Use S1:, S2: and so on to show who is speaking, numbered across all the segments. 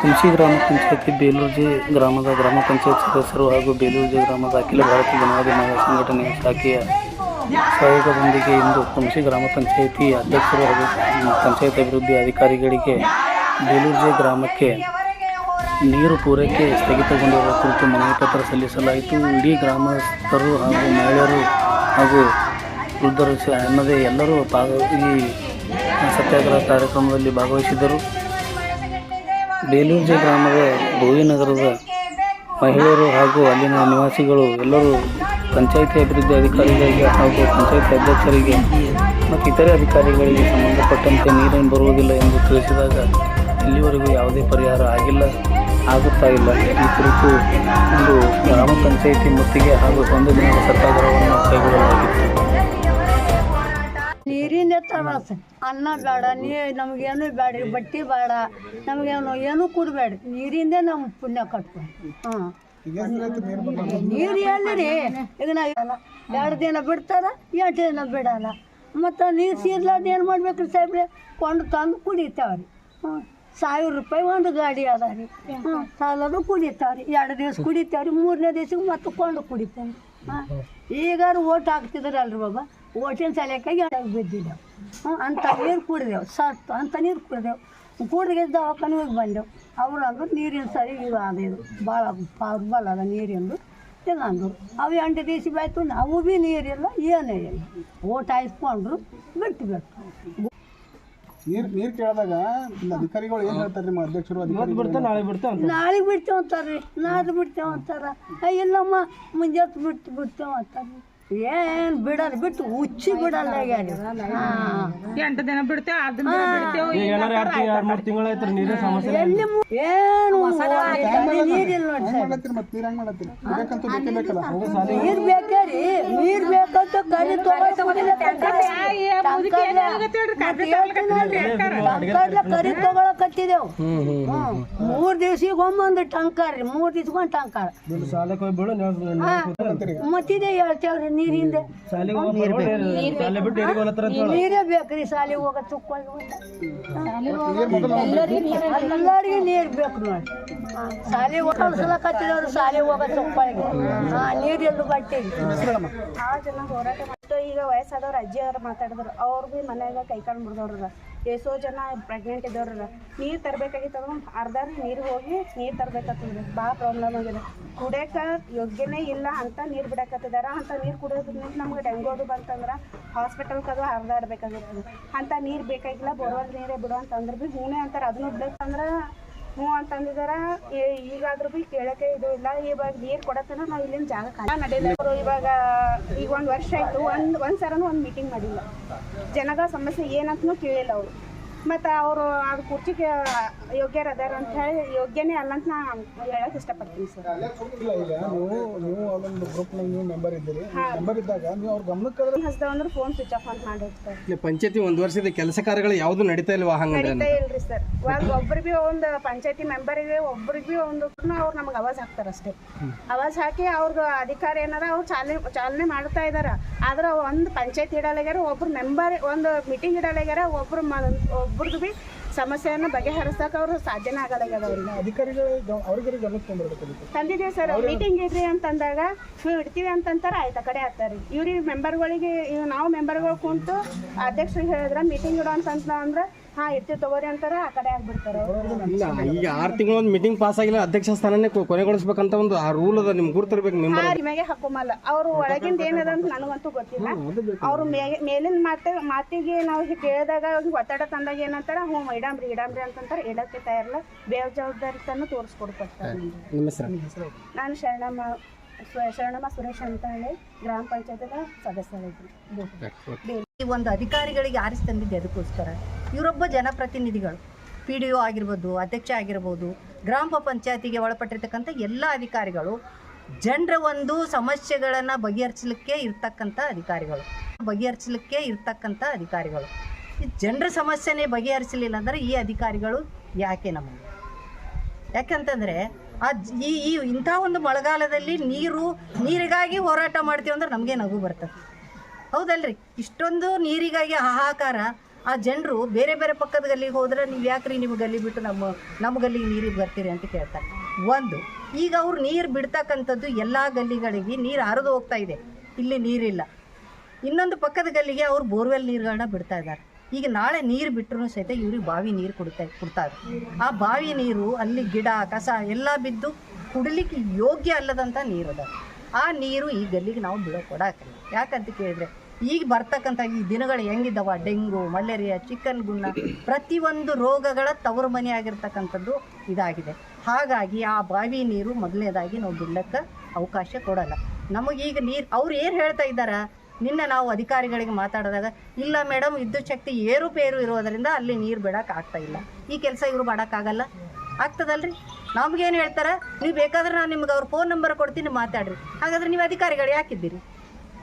S1: ಕುಂಸಿ ಗ್ರಾಮ ಪಂಚಾಯತಿ ಬೇಲೂರ್ಜಿ ಗ್ರಾಮದ ಗ್ರಾಮ ಪಂಚಾಯತ್ ಸದಸ್ಯರು ಹಾಗೂ ಬೇಲೂರ್ಜಿ ಗ್ರಾಮದ ಅಖಿಲ ಭಾರತ ಜನವಾದಿ ಮಹಿಳಾ ಸಂಘಟನೆಯ ಶಾಖೆಯ ಸಹಯೋಗದೊಂದಿಗೆ ಇಂದು ಕುಂಚಿ ಗ್ರಾಮ ಪಂಚಾಯತಿ ಅಧ್ಯಕ್ಷರು ಹಾಗೂ ಪಂಚಾಯತ್ ಅಭಿವೃದ್ಧಿ ಅಧಿಕಾರಿಗಳಿಗೆ ಬೇಲೂರ್ಜಿ ಗ್ರಾಮಕ್ಕೆ ನೀರು ಪೂರೈಕೆ ಸ್ಥಗಿತಗೊಂಡಿರುವ ಕುರಿತು ಮನವಿ ಪತ್ರ ಸಲ್ಲಿಸಲಾಯಿತು. ಇಡೀ ಗ್ರಾಮಸ್ಥರು ಹಾಗೂ ಮಹಿಳೆಯರು ಹಾಗೂ ವೃದ್ಧರು ಅನ್ನದೇ ಎಲ್ಲರೂ ಭಾಗ ಈ ಸತ್ಯಾಗ್ರಹ ಕಾರ್ಯಕ್ರಮದಲ್ಲಿ ಭಾಗವಹಿಸಿದ್ದರು. ಬೇಲೂರ್ಜಿ ಗ್ರಾಮದ ಭೋವಿನಗರದ ಮಹಿಳೆಯರು ಹಾಗೂ ಅಲ್ಲಿನ ನಿವಾಸಿಗಳು ಎಲ್ಲರೂ ಪಂಚಾಯಿತಿ ಅಭಿವೃದ್ಧಿ ಅಧಿಕಾರಿಗಳಿಗೆ ಹಾಗೂ ಪಂಚಾಯತ್ ಅಧ್ಯಕ್ಷರಿಗೆ ಮತ್ತು ಇತರೆ ಅಧಿಕಾರಿಗಳಿಗೆ ಸಂಬಂಧಪಟ್ಟಂತೆ ನೀರೇನು ಬರುವುದಿಲ್ಲ ಎಂದು ತಿಳಿಸಿದಾಗ ಇಲ್ಲಿವರೆಗೂ ಯಾವುದೇ ಪರಿಹಾರ ಆಗಿಲ್ಲ, ಆಗುತ್ತಾ ಇಲ್ಲ. ಈ ಕುರಿತು ಒಂದು ಗ್ರಾಮ ಪಂಚಾಯಿತಿ ಮುತ್ತಿಗೆ ಹಾಗೂ ಒಂದು ದಿನದ ಸತ್ಯಾಗ್ರಹವನ್ನು ಕೈಗೊಳ್ಳಲಾಗಿತ್ತು.
S2: ತ್ರಾಸ ಅನ್ನ ಬೇಡ ನೀ ನಮಗೇನು ಬೇಡ್ರಿ ಬಟ್ಟೆ ಬೇಡ ನಮಗೇನು ಏನೂ ಕೊಡಬೇಡ್ರಿ. ನೀರಿಂದೇ ನಮ್ಮ ಪುಣ್ಯ ಕಟ್ಕೊಂಡು ಹಾಂ. ನೀರು ಎಲ್ಲಿರಿ? ಈಗ ನಾವು ಎರಡು ದಿನ ಬಿಡ್ತಾರ ಎಂಟು ದಿನ ಬಿಡಲ್ಲ. ಮತ್ತು ನೀರು ಸೀರ್ಲಾರ್ದು ಏನು ಮಾಡ್ಬೇಕ್ರಿ ಸಾಹೇಬ್ರೆ? ಕೊಂಡು ತಂದು ಕುಡಿತಾವ್ರಿ. ಹ್ಞೂ ಸಾವಿರ ರೂಪಾಯಿ ಒಂದು ಗಾಡಿ ಅದ ರೀ ಹ್ಞೂ ಸಾಲದು ಕುಡಿತಾವ್ರಿ. ಎರಡು ದಿವಸ ಕುಡಿತಾವ್ರಿ ಮೂರನೇ ದಿವ್ಸಕ್ಕೆ ಮತ್ತೆ ಕೊಂಡು ಕುಡಿತೇವೆ ಹಾಂ. ಈಗಾರು ಓಟ್ ಹಾಕ್ತಿದ್ರಲ್ರಿ ಬಾಬಾ. ಓಟಿನ ಸಲಕ್ಕಾಗಿ ಹ್ಞೂ ಅಂಥ ನೀರು ಕುಡಿದೆವು ಸತ್ತು ಅಂಥ ನೀರು ಕುಡಿದೆವು. ಕುಡಿಗೆ ದವಾಖಾನೆ ಹೋಗಿ ಬಂದೆವು. ಅವ್ರು ಅಂದ್ರು ನೀರಿನ ಸರಿ ಇದು ಅದ ಇದು ಭಾಳ ಪವರ್ಬಲ್ ಅದ ನೀರಿಂದು ಇಲ್ಲ ಅಂದರು. ಅವು ಎಂಟು ದಿವಸ ಬಾಯ್ತು ಅವು ಭೀ ನೀರಿಲ್ಲ ಏನೇ ಇಲ್ಲ. ಓಟ್ ಹಾಯಿಸ್ಕೊಂಡ್ರು ಬಿಟ್ಟು ಬಿಟ್ಟು
S3: ನೀರು ನೀರ್ ಕೇಳಿದಾಗ ಅಧಿಕಾರಿಗಳು ಏನು ಹೇಳ್ತಾರೆ ನಿಮ್ಮ ಅಧ್ಯಕ್ಷರು? ಅಧಿಕಾರಿಗಳು
S2: ನಾಳೆಗೆ ಬಿಡ್ತೇವೆ ಅಂತಾರೆ ನಾಳೆ ಬಿಡ್ತೇವೆ ಅಂತಾರೆ. ಇಲ್ಲಮ್ಮ ಮುಂಜಾನೆ ಬಿಟ್ಟು ಬಿಡ್ತೇವೆ ಅಂತಾರೆ ಏನು ಬಿಡಲ್ಲ ಬಿಟ್ಟು ಉಚ್ಚಿ ಬಿಡಲ್ಲ
S4: ಎಂಟು ದಿನ ಬಿಡ್ತೇವೆ ಅದನ್ನ ದಿನ ಬಿಡ್ತೇವೆ
S2: ಎಲ್ಲಿ ಮು- ಏನು ನೀರಿಲ್ಲ ನೋಡಿ ಸರ್.
S3: ನೀರ್ ಹೆಂಗ್ ಮಾಡತ್ತೀರಿ ಬೇಕಂತೂ ಬೇಕೇ ಬೇಕಲ್ಲ.
S2: ನೀರ್ ಬೇಕಂತ ಕಡಿ ಕರಿ ತಗೊಳಕತ್ತಿದೆವು ಮೂರ್ ದಿವ್ಸಿಗೆ ಒಮ್ಮೊಂದು ಟಂಕರ್ ರೀ ಮೂರ್ ದಿವ್ಸಗೊಂದು ಟಂಕರ್. ಮತ್ತಿದೆ ಹೇಳ್ತೇವ್ರಿ ನೀರಿಂದ. ನೀರೇ ಬೇಕ್ರಿ ಹೋಗ ಹೋಗೋ ತುಕ್ಕೊಂಡು ಎಲ್ಲರಿಗೂ ನೀರು ಬೇಕು. ನೋಡಿ. ಶಾಲೆಗೆ ಹೋಗ್ಸಲಕತ್ತಿದವ್ರು ಸಾಲಿ ಹೋಗ ತುಕ್ಕೊಳ್ಳಿ ಹಾಂ ನೀರು ಎಲ್ಲೂ ಬಟ್ಟೆ
S5: ಭಾಳ ಜನ ಹೋರಾಟ ಮತ್ತು ಈಗ ವಯಸ್ಸಾದವ್ರ ಅಜ್ಜಿ ಅವ್ರು ಮಾತಾಡಿದ್ರು. ಅವ್ರು ಭೀ ಮನ್ಯಾಗ ಕೈಕಾಲು ಮುರಿದವ್ರ ಎಷ್ಟೋ ಜನ ಪ್ರೆಗ್ನೆಂಟ್ ಇದ್ದವ್ರ ನೀರು ತರಬೇಕಾಗಿತ್ತು ಅರ್ಧ ನೀರು ಹೋಗಿ ನೀರು ತರಬೇಕಾಗ್ತದೆ. ಭಾಳ ಪ್ರಾಬ್ಲಮ್ ಆಗಿದೆ. ಕುಡಿಯೋಕೆ ಯೋಗ್ಯನೇ ಇಲ್ಲ ಅಂತ ನೀರು ಬಿಡಕತ್ತಿದಾರ. ಅಂತ ನೀರು ಕುಡಿಯೋದ್ರಿಂದ ನಮ್ಗೆ ಡೆಂಗು ಅದು ಬಂತಂದ್ರೆ ಹಾಸ್ಪಿಟಲ್ಗೆ ಅದು ಹರಿದಾಡ್ಬೇಕಾಗಿರ್ತದೆ ಅಂತ ನೀರು ಬೇಕಾಗಿಲ್ಲ ಬೋರ್ವೆಲ್ ನೀರೇ ಬಿಡು ಅಂತಂದ್ರೆ ಭೀ ಹೂನೆ ಅಂತಾರೆ. ಅದನ್ನು ಬಿಡ್ಬೇಕಂದ್ರೆ ಹ್ಞೂ ಅಂತಂದಿದಾರ. ಈಗಾದ್ರೂ ಭೀ ಕೇಳಕ್ಕೆ ಇದು ಇಲ್ಲ. ಇವಾಗ ನೀರು ಕೊಡತ್ತನ, ನಾವು ಇಲ್ಲಿನ ಜಾಗ ಖಾಲಿ ಅವರು ಇವಾಗ ಈಗ ಒಂದು ವರ್ಷ ಆಯ್ತು. ಒಂದು ಒಂದು ಸರನು ಒಂದು ಮೀಟಿಂಗ್ ಮಾಡಿಲ್ಲ. ಜನಗಳ ಸಮಸ್ಯೆ ಏನಂತನೂ ಕೇಳಿಲ್ಲ ಅವರು. ಮತ್ತು ಅವರು ಅದು ಕುರ್ಚಿಗೆ ಯೋಗ್ಯರು ಅದಾರ ಅಂತ ಹೇಳಿ ಯೋಗ್ಯನೇ ಅಲ್ಲ ಅಂತ ನಾ ಹೇಳಕ್ ಇಷ್ಟಪಡ್ತೀನಿ ಸರ್.
S3: ಇಲ್ಲ. ಈಗ ನೀವು ನೀವು ಅದೊಂದು ಗ್ರೂಪ್ ನೀವು ಮೆಂಬರ್ ಇದ್ದೀರಿ. ಮೆಂಬರ್ ಇದ್ದಾಗ ನೀವು ಅವ್ರ ಗಮನಕ್ಕೆ
S5: ಹಸ್ದ ಅಂದ್ರೆ ಫೋನ್ ಸ್ವಿಚ್ ಆಫ್ ಅಂತ ಮಾಡಿರ್ತಾರೆ.
S6: ಇಲ್ಲಿ ಪಂಚಾಯತಿ ಒಂದು ವರ್ಷದ ಕೆಲಸ ಕಾರ್ಯಗಳು ಯಾವುದು ನಡೀತಾ ಇಲ್ವಾ ಹಂಗೆ
S5: ನಡೀತಾ ಇಲ್ರಿ ಸರ್. ಇವಾಗ ಒಬ್ರಿಗೆ ಭೀ ಒಂದು ಪಂಚಾಯತಿ ಮೆಂಬರಿಗೆ ಒಬ್ರಿಗೆ ಭೀ ಒಂದು ಅವ್ರು ನಮಗೆ ಅವಾಜ್ ಹಾಕ್ತಾರೆ ಅಷ್ಟೇ. ಅವಾಜ್ ಹಾಕಿ ಅವ್ರದ್ದು ಅಧಿಕಾರ ಏನಾರ ಅವ್ರು ಚಾಲನೆ ಚಾಲನೆ ಮಾಡ್ತಾ ಇದಾರ. ಆದ್ರೆ ಒಂದು ಪಂಚಾಯತಿ ಇಡಲಾಗ್ಯಾರ ಒಬ್ರು ಮೆಂಬರ್ ಒಂದು ಮೀಟಿಂಗ್ ಇಡಲಾಗ್ಯಾರ ಒಬ್ರು ಒಬ್ರದ್ದು ಭೀ ಸಮಸ್ಯೆಯನ್ನು ಬಗೆಹರಿಸಕ್ಕೆ ಅವರು ಸಾಧ್ಯನೇ ಆಗಲಾಗ್ಯದ ಅವ್ರಿಗೆ.
S3: ಅಧಿಕಾರಿಗಳು ಅವ್ರಿಗೆ
S5: ತಂದಿದ್ದೀವಿ ಸರ್ ಮೀಟಿಂಗ್ ಇಡ್ರಿ ಅಂತಂದಾಗ ನೀವು ಇಡ್ತೀವಿ ಅಂತಂತಾರೆ ಆಯ್ತು ಆ ಕಡೆ ಆಗ್ತಾರೆ ಇವ್ರಿಗೆ ಮೆಂಬರ್ಗಳಿಗೆ ನಾವು ಮೆಂಬರ್ಗಳು ಕುಂತು ಅಧ್ಯಕ್ಷರಿಗೆ ಹೇಳಿದ್ರೆ ಮೀಟಿಂಗ್ ಇಡೋ ಅಂತಂತ ಅಂದ್ರೆ ಹಾಂ ಇರ್ತೀವಿ ತಗೋರಿ ಅಂತಾರೆ ಆ ಕಡೆ ಆಗ್ಬಿಡ್ತಾರೆ. ಅವ್ರು.
S6: ಇಲ್ಲ ಈಗ ಆರು ತಿಂಗಳು ಒಂದು ಮೀಟಿಂಗ್ ಪಾಸ್ ಆಗಿಲ್ಲ ಅಧ್ಯಕ್ಷ ಸ್ಥಾನನೇ ಕೊ- ಕೊನೆಗೊಳಿಸ್ಬೇಕಂತ ಒಂದು ಆ ರೂಲ್ ಅದ ನಿಮ್ಗೆ ಗುರ್ತಿರ್ಬೇಕು ಮೆಂಬರ್
S5: ನಿಮಗೆ ಅವರು ಒಳಗಿಂದ ಏನದ ಅಂತ ನನಗಂತೂ ಗೊತ್ತಿಲ್ಲ. ಅವ್ರು ಮೇ- ಮೇಲಿನ ಮಾತ ಮಾತಿಗೆ ನಾವು ಕೇಳಿದಾಗ ಅವ್ರಿಗೆ ಒತ್ತಡ ತಂದಾಗ ಏನಂತಾರ ಹ್ಞೂ ಇಡಾಮ್ರಿ ಇಡಾಮ್ರಿ ಅಂತಂತಾರೆ ಇಡಕ್ಕೆ ತಯಾರಿಲ್ಲ. ಬೇಜವಾಬ್ದಾರಿತನ ತೋರಿಸ್ಕೊಡ್ತಾರೆ
S6: ನಿಮ್ಮ ಹೆಸರು?
S5: ನಾನು ಶರಣಮ್ಮ ಸ್ವ- ಶರಣಮ್ಮ ಸುರೇಶ್ ಅಂತ ಹೇಳಿ ಗ್ರಾಮ ಪಂಚಾಯತ್ ಸದಸ್ಯರಾಗಿದ್ದೀನಿ
S7: ಈ ಒಂದು ಅಧಿಕಾರಿಗಳಿಗೆ ಆರಿಸಿ ತಂದಿದ್ದೆ ಅದಕ್ಕೋಸ್ಕರ? ಇವರೊಬ್ಬ ಜನಪ್ರತಿನಿಧಿಗಳು. ಪಿ ಡಿ ಒ ಆಗಿರ್ಬೋದು, ಅಧ್ಯಕ್ಷ ಆಗಿರ್ಬೋದು, ಗ್ರಾಮ ಪಂಚಾಯತಿಗೆ ಒಳಪಟ್ಟಿರ್ತಕ್ಕಂಥ ಎಲ್ಲ ಅಧಿಕಾರಿಗಳು ಜನರ ಒಂದು ಸಮಸ್ಯೆಗಳನ್ನು ಬಗೆಹರಿಸಲಿಕ್ಕೆ ಇರ್ತಕ್ಕಂಥ ಅಧಿಕಾರಿಗಳು. ಬಗೆಹರಿಸಲಿಕ್ಕೆ ಇರ್ತಕ್ಕಂಥ ಅಧಿಕಾರಿಗಳು. ಈ ಜನರ ಸಮಸ್ಯೆನೇ ಬಗೆಹರಿಸಲಿಲ್ಲ ಅಂದರೆ ಈ ಅಧಿಕಾರಿಗಳು ಯಾಕೆ ನಮಗೆ ಯಾಕಂತಂದರೆ ಆ ಈ ಈ ಇಂಥ ಒಂದು ಮಳೆಗಾಲದಲ್ಲಿ ನೀರು, ನೀರಿಗಾಗಿ ಹೋರಾಟ ಮಾಡ್ತೀವಿ ಅಂದ್ರೆ ನಮಗೆ ನಗು ಬರ್ತದೆ. ಹೌದಲ್ರಿ? ಇಷ್ಟೊಂದು ನೀರಿಗಾಗಿ ಹಾಹಾಕಾರ ಆ ಜನರು ಬೇರೆ ಬೇರೆ ಪಕ್ಕದ ಗಲ್ಲಿಗೆ ಹೋದ್ರೆ ನೀವು ಯಾಕ್ರಿ ನಿಮ್ಮ ಗಲ್ಲಿ ಬಿಟ್ಟು ನಮ್ಮ ನಮ್ಮ ಗಲ್ಲಿಗೆ ನೀರಿಗೆ ಬರ್ತೀರಿ ಅಂತ ಕೇಳ್ತಾರೆ. ಒಂದು, ಈಗ ಅವ್ರು ನೀರು ಬಿಡ್ತಕ್ಕಂಥದ್ದು ಎಲ್ಲ ಗಲ್ಲಿಗಳಿಗೆ ನೀರು ಹರಿದು ಹೋಗ್ತಾ ಇದೆ. ಇಲ್ಲಿ ನೀರಿಲ್ಲ. ಇನ್ನೊಂದು ಪಕ್ಕದ ಗಲ್ಲಿಗೆ ಅವ್ರು ಬೋರ್ವೆಲ್ ನೀರುಗಳನ್ನ ಬಿಡ್ತಾ ಇದ್ದಾರೆ ಈಗ ನಾಳೆ ನೀರು ಬಿಟ್ಟರು ಸಹಿತ ಇವ್ರಿಗೆ ಬಾವಿ ನೀರು ಕುಡಿತಾ ಕೊಡ್ತಾರೆ ಆ ಬಾವಿ ನೀರು, ಅಲ್ಲಿ ಗಿಡ, ಕಸ ಎಲ್ಲ ಬಿದ್ದು ಕುಡಿಲಿಕ್ಕೆ ಯೋಗ್ಯ ಅಲ್ಲದಂಥ ನೀರು ಅದ ಆ ನೀರು ಈ ಗಲ್ಲಿಗೆ ನಾವು ಬಿಡೋ ಕೊಡಾಕಿಲ್ಲ ಯಾಕಂತ ಕೇಳಿದ್ರೆ ಈಗ ಬರ್ತಕ್ಕಂಥ ಈ ದಿನಗಳು ಹೆಂಗಿದ್ದಾವ? ಡೆಂಗು, ಮಲೇರಿಯಾ ಚಿಕನ್ ಪ್ರತಿ ಪ್ರತಿಯೊಂದು ರೋಗಗಳ ತವರು ಮನೆ ಆಗಿರ್ತಕ್ಕಂಥದ್ದು ಇದಾಗಿದೆ. ಹಾಗಾಗಿ ಆ ಬಾವಿ ನೀರು ಮೊದಲನೇದಾಗಿ ನಾವು ಬಿಡ್ಲಕ್ಕೆ ಅವಕಾಶ ಕೊಡಲ್ಲ. ನಮಗೀಗ ನೀರು, ಅವ್ರು ಏನು ಹೇಳ್ತಾ ಇದ್ದಾರೆ? ನಿನ್ನೆ ನಾವು ಅಧಿಕಾರಿಗಳಿಗೆ ಮಾತಾಡಿದಾಗ, ಇಲ್ಲ ಮೇಡಮ್ ವಿದ್ಯುತ್ ಶಕ್ತಿ ಏರುಪೇರು ಇರೋದರಿಂದ ಅಲ್ಲಿ ನೀರು ಬಿಡಕ್ಕೆ ಆಗ್ತಾ ಇಲ್ಲ. ಈ ಕೆಲಸ ಇವರು ಮಾಡೋಕ್ಕಾಗಲ್ಲ. ಆಗ್ತದಲ್ರಿ? ನಮ್ಗೇನು ಹೇಳ್ತಾರೆ? ನೀವು ಬೇಕಾದ್ರೆ ನಾನು ನಿಮ್ಗೆ ಅವ್ರ ಫೋನ್ ನಂಬರ್ ಕೊಡ್ತೀನಿ, ಮಾತಾಡ್ರಿ. ಹಾಗಾದ್ರೆ ನೀವು ಅಧಿಕಾರಿಗಳು ಯಾಕಿದ್ದೀರಿ?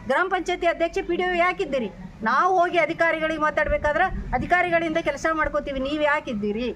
S7: ಗ್ರಾಮ ಪಂಚಾಯತಿ ಅಧ್ಯಕ್ಷ ಪಿ ಡಿ ಒ ಯಾಕಿದ್ದೀರಿ? ನಾವು ಹೋಗಿ ಅಧಿಕಾರಿಗಳಿಗೆ ಮಾತಾಡಬೇಕಾದ್ರೆ ಅಧಿಕಾರಿಗಳಿಂದ ಕೆಲಸ ಮಾಡ್ಕೋತೀವಿ. ನೀವು ಯಾಕಿದ್ದೀರಿ?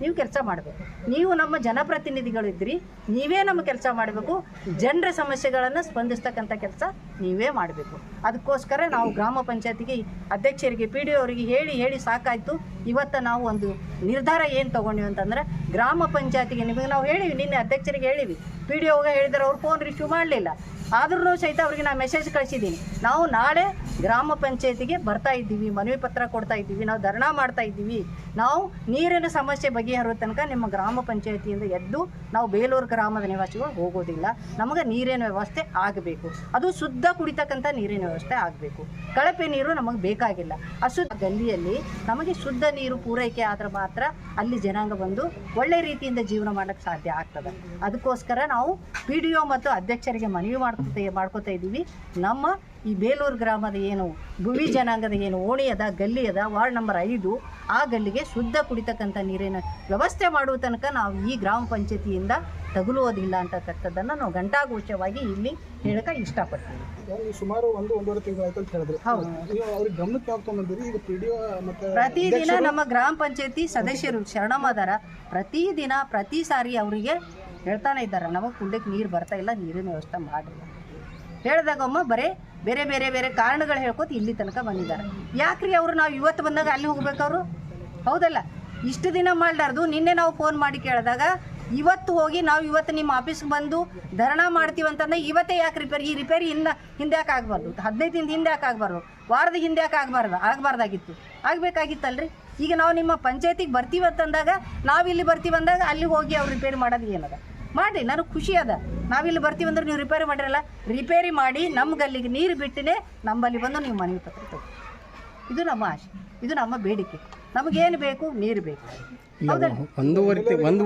S7: ನೀವು ಕೆಲಸ ಮಾಡಬೇಕು. ನೀವು ನಮ್ಮ ಜನಪ್ರತಿನಿಧಿಗಳು ಇದ್ದೀರಿ ನೀವೇ ನಮ್ಮ ಕೆಲಸ ಮಾಡಬೇಕು. ಜನರ ಸಮಸ್ಯೆಗಳನ್ನು ಸ್ಪಂದಿಸ್ತಕ್ಕಂಥ ಕೆಲಸ ನೀವೇ ಮಾಡಬೇಕು. ಅದಕ್ಕೋಸ್ಕರ ನಾವು ಗ್ರಾಮ ಪಂಚಾಯತಿಗೆ ಅಧ್ಯಕ್ಷರಿಗೆ, ಪಿ ಡಿ ಅವರಿಗೆ ಹೇಳಿ ಹೇಳಿ ಸಾಕಾಯಿತು. ಇವತ್ತು ನಾವು ಒಂದು ನಿರ್ಧಾರ ಏನು ತೊಗೊಂಡಿವಿ ಅಂತಂದ್ರೆ ಗ್ರಾಮ ಪಂಚಾಯತಿಗೆ ನಿಮಗೆ ನಾವು ಹೇಳಿವಿ, ನಿನ್ನೆ ಅಧ್ಯಕ್ಷರಿಗೆ ಹೇಳಿವಿ. ಪಿ ಡಿ ಒಗೆ ಹೇಳಿದರೆ, ಅವ್ರು ಫೋನ್ ರಿಸೀವ್ ಮಾಡಲಿಲ್ಲ. ಆದ್ರೂ ಸಹಿತ ಅವ್ರಿಗೆ ನಾನು ಮೆಸೇಜ್ ಕಳಿಸಿದ್ದೀನಿ. ನಾವು ನಾಳೆ ಗ್ರಾಮ ಪಂಚಾಯತಿಗೆ ಬರ್ತಾ ಇದ್ದೀವಿ, ಮನವಿ ಪತ್ರ ಕೊಡ್ತಾ ಇದ್ದೀವಿ, ನಾವು ಧರಣಾ ಮಾಡ್ತಾ ಇದ್ದೀವಿ. ನಾವು ನೀರಿನ ಸಮಸ್ಯೆ ಬಗೆಹರುವ ತನಕ ನಿಮ್ಮ ಗ್ರಾಮ ಪಂಚಾಯತಿಯಿಂದ ಎದ್ದು ನಾವು ಬೇಲೂರು ಗ್ರಾಮದ ನಿವಾಸಿಗಳು ಹೋಗೋದಿಲ್ಲ. ನಮಗೆ ನೀರಿನ ವ್ಯವಸ್ಥೆ ಆಗಬೇಕು. ಅದು ಶುದ್ಧ ಕುಡಿತಕ್ಕಂಥ ನೀರಿನ ವ್ಯವಸ್ಥೆ ಆಗಬೇಕು. ಕಳಪೆ ನೀರು ನಮಗೆ ಬೇಕಾಗಿಲ್ಲ. ಅಶುದ್ಧ ಗಲ್ಲಿಯಲ್ಲಿ ನಮಗೆ ಶುದ್ಧ ನೀರು ಪೂರೈಕೆ ಆದ್ರೆ ಮಾತ್ರ ಅಲ್ಲಿ ಜನಾಂಗ ಬಂದು ಒಳ್ಳೆ ರೀತಿಯಿಂದ ಜೀವನ ಮಾಡೋಕ್ಕೆ ಸಾಧ್ಯ ಆಗ್ತದೆ. ಅದಕ್ಕೋಸ್ಕರ ನಾವು ಪಿ ಮತ್ತು ಅಧ್ಯಕ್ಷರಿಗೆ ಮನವಿ ಮಾಡ್ಕೊತ ಮಾಡ್ಕೋತಾ ಇದ್ದೀವಿ. ನಮ್ಮ ಈ ಬೇಲೂರು ಗ್ರಾಮದ ಏನು ಗುವಿ ಜನಾಂಗದ ಏನು ಓಣಿ ಅದ ಗಲ್ಲಿ ಅದ ವಾರ್ಡ್ ನಂಬರ್ ಐದು ಆ ಗಲ್ಲಿಗೆ ಶುದ್ಧ ಕುಡಿತಕ್ಕಂಥ ನೀರಿನ ವ್ಯವಸ್ಥೆ ಮಾಡುವ ತನಕ ನಾವು ಈ ಗ್ರಾಮ ಪಂಚಾಯತಿಯಿಂದ ತಗುಲುವುದಿಲ್ಲ ಅಂತಕ್ಕಂಥದ್ದನ್ನು ನಾವು ಘಂಟಾಘೋಷವಾಗಿ ಇಲ್ಲಿ ಹೇಳಕ್ಕೆ ಇಷ್ಟಪಡ್ತೀವಿ.
S3: ಸುಮಾರು ಒಂದು ಒಂದೂವರೆ ತಿಂಗಳಾಯ್ತು ಅಂತ ಹೇಳಿದ್ರಿ.
S7: ಹೌದು.
S3: ಅವ್ರಿಗೆ ಗಮನಕ್ಕೆ ಯಾವಾಗ ತೊಗೊಂಬಂದಿರಿ ಈಗ ಪಿ ಡಿ ಮತ್ತೆ
S7: ಪ್ರತಿದಿನ ನಮ್ಮ ಗ್ರಾಮ ಪಂಚಾಯತಿ ಸದಸ್ಯರು ಶರಣಮದಾರ ಪ್ರತಿದಿನ ಪ್ರತಿ ಸಾರಿ ಅವರಿಗೆ ಹೇಳ್ತಾನೆ ಇದ್ದಾರೆ. ನಮಗೆ ಕುಡ್ಲಿಕ್ಕೆ ನೀರು ಬರ್ತಾ ಇಲ್ಲ, ನೀರಿನ ವ್ಯವಸ್ಥೆ ಮಾಡಿಲ್ಲ ಹೇಳಿದಾಗೊಮ್ಮ ಬರೇ, ಬೇರೆ ಬೇರೆ ಬೇರೆ ಕಾರಣಗಳು ಹೇಳ್ಕೊತ ಇಲ್ಲಿ ತನಕ ಬಂದಿದ್ದಾರೆ. ಯಾಕ್ರಿ ಅವರು ನಾವು ಇವತ್ತು ಬಂದಾಗ ಅಲ್ಲಿ ಹೋಗ್ಬೇಕವ್ರು? ಹೌದಲ್ಲ. ಇಷ್ಟು ದಿನ ಮಾಡಲಾರ್ದು, ನಿನ್ನೆ ನಾವು ಫೋನ್ ಮಾಡಿ ಕೇಳಿದಾಗ ಇವತ್ತು ಹೋಗಿ ನಾವು ಇವತ್ತು ನಿಮ್ಮ ಆಫೀಸ್ಗೆ ಬಂದು ಧರಣ ಮಾಡ್ತೀವಿ ಅಂತಂದ್ರೆ ಇವತ್ತೇ ಯಾಕೆ ರಿಪೇರಿ ಈ ರಿಪೇರಿ ಇನ್ನ ಹಿಂದೆ ಯಾಕೆ ಆಗಬಾರ್ದು? ಹದಿನೈದು ದಿನದ ಹಿಂದೆ ಯಾಕೆ ಆಗಬಾರ್ದು? ವಾರದ ಹಿಂದೆ ಯಾಕೆ ಆಗಬಾರ್ದು ಆಗಬಾರ್ದಾಗಿತ್ತು. ಆಗಬೇಕಾಗಿತ್ತಲ್ರಿ? ಈಗ ನಾವು ನಿಮ್ಮ ಪಂಚಾಯತಿಗೆ ಬರ್ತೀವಿ ಅಂತಂದಾಗ ನಾವು ಇಲ್ಲಿ ಬರ್ತೀವಿ ಅಂದಾಗ ಅಲ್ಲಿ ಹೋಗಿ ಅವ್ರು ರಿಪೇರಿ ಮಾಡೋದು ಏನದ? ಮಾಡಿ ನನಗೆ ಖುಷಿ ಅದ. ನಾವಿಲ್ಲಿ ಬರ್ತೀವಿ ಅಂದ್ರೆ ನೀವು ರಿಪೇರಿ ಮಾಡಿರಲ್ಲ? ರಿಪೇರಿ ಮಾಡಿ ನಮ್ಮ ಗಲ್ಲಿಗೆ ನೀರು ಬಿಟ್ಟಿನೇ ನಮ್ಮಲ್ಲಿ ಬಂದು ನೀವು ಮನವಿ ಪತ್ರ ತಗೋ. ಇದು ನಮ್ಮ ಆಶೆ. ಇದು ನಮ್ಮ ಬೇಡಿಕೆ. ನಮಗೇನು ಬೇಕು? ನೀರು ಬೇಕು.
S6: ಒಂದೂವರೆ ತಿ- ಒಂದು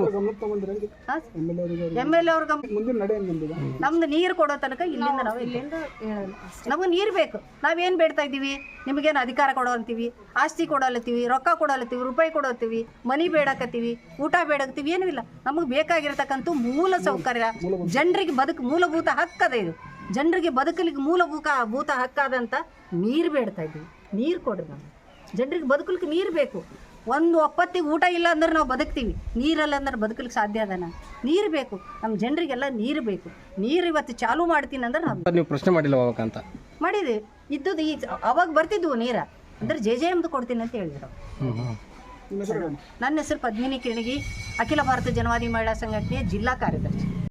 S3: ಎಂ ಎಲ್ ಅವರಿಗೆ ನಿಮ್ದು
S7: ನಮ್ದು ನೀರು ಕೊಡೋ ತನಕ ಇಲ್ಲಿಂದ ನಾವು ಇಲ್ಲಿಂದ ನಮ್ಗೆ ನೀರು ಬೇಕು. ನಾವೇನು ಬೇಡ್ತಾ ಇದ್ದೀವಿ? ನಿಮಗೇನು ಅಧಿಕಾರ ಕೊಡೋ ಅಂತೀವಿ? ಆಸ್ತಿ ಕೊಡಲತ್ತೀವಿ ರೊಕ್ಕ ಕೊಡಲತ್ತೀವಿ ರೂಪಾಯಿ ಕೊಡತ್ತೀವಿ ಮನಿ ಬೇಡಕತ್ತೀವಿ? ಊಟ ಬೇಡಕತ್ತೀವಿ? ಏನು ಇಲ್ಲ. ನಮಗೆ ಬೇಕಾಗಿರ್ತಕ್ಕಂಥ ಮೂಲ ಸೌಕರ್ಯ. ಜನರಿಗೆ ಬದುಕು ಮೂಲಭೂತ ಹಕ್ಕದ ಇದು. ಜನರಿಗೆ ಬದುಕಲಿಕ್ಕೆ ಮೂಲಭೂತ ಭೂತ ಹಕ್ಕಾದಂಥ ನೀರು ಬೇಡ್ತಾ ಇದ್ದೀವಿ. ನೀರು ಕೊಡ್ರಿ ನಮ್ಗೆ. ಜನರಿಗೆ ಬದುಕಲಿಕ್ಕೆ ನೀರು ಬೇಕು. ಒಂದು ಒಪ್ಪತ್ತಿಗೆ ಊಟ ಇಲ್ಲ ಅಂದ್ರೆ ನಾವು ಬದುಕ್ತೀವಿ. ನೀರಲ್ಲ ಅಂದ್ರೆ ಬದುಕಲಿಕ್ಕೆ ಸಾಧ್ಯ ಅದನ? ನೀರು ಬೇಕು. ನಮ್ಮ ಜನರಿಗೆಲ್ಲ ನೀರು ಬೇಕು. ನೀರು ಇವತ್ತು ಚಾಲು ಮಾಡ್ತೀನಿ ಅಂದ್ರೆ ನಾವು
S6: ನೀವು ಪ್ರಶ್ನೆ ಮಾಡಿಲ್ಲ ಅಂತ.
S7: ಮಾಡಿದ್ವಿ ಇದ್ದದ್ದು ಈ ಅವಾಗ ಬರ್ತಿದ್ವು ನೀರ. ಅಂದ್ರೆ ಜೆ ಜೆ ಎಮ್ದು ಕೊಡ್ತೀನಿ ಅಂತ ಹೇಳಿದ್ರು. ನನ್ನ ಹೆಸರು ಪದ್ಮಿನಿ ಕಿರಣಗಿ ಅಖಿಲ ಭಾರತ ಜನವಾದಿ ಮಹಿಳಾ ಸಂಘಟನೆಯ ಜಿಲ್ಲಾ ಕಾರ್ಯದರ್ಶಿ.